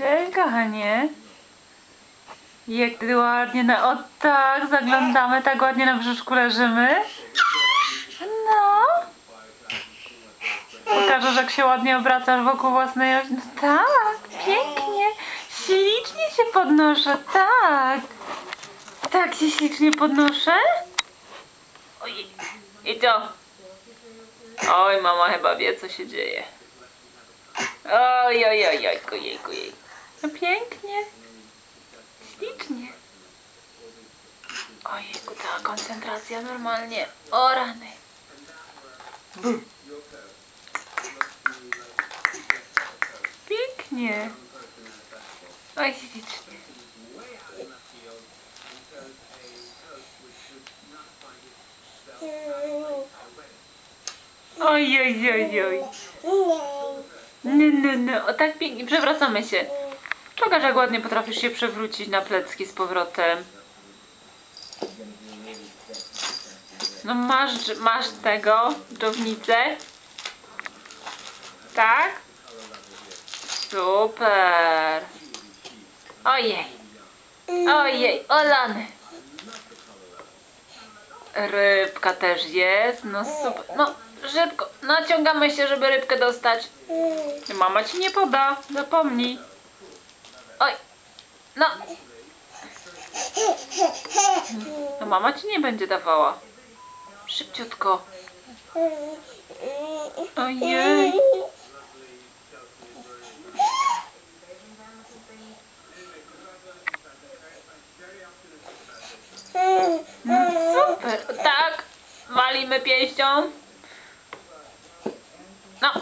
Cześć, kochanie. Jak ty ładnie na... O tak, zaglądamy, tak ładnie na brzuszku leżymy. No. Pokażesz, jak się ładnie obracasz wokół własnej osi. No tak, pięknie. Ślicznie się podnoszę, tak. Tak się ślicznie podnoszę. Ojej. I to. Oj, mama chyba wie, co się dzieje. Oj, oj, oj, ojku, jejku, jej. No pięknie. Ślicznie. Ojejku, cała koncentracja normalnie. O rany. Pięknie. Oj, ślicznie. Oj, oj, oj, oj. No, no, no. O, tak pięknie. Przewracamy się. Pokaż, jak ładnie potrafisz się przewrócić na plecki z powrotem. No masz, masz tego, dżownicę. Tak? Super. Ojej. Ojej, olany. Rybka też jest. No super. No, szybko. Naciągamy się, żeby rybkę dostać. Mama ci nie poda. Zapomnij. Oj! No! No mama ci nie będzie dawała. Szybciutko. Ojej. No super. Tak. Walimy pięścią. No.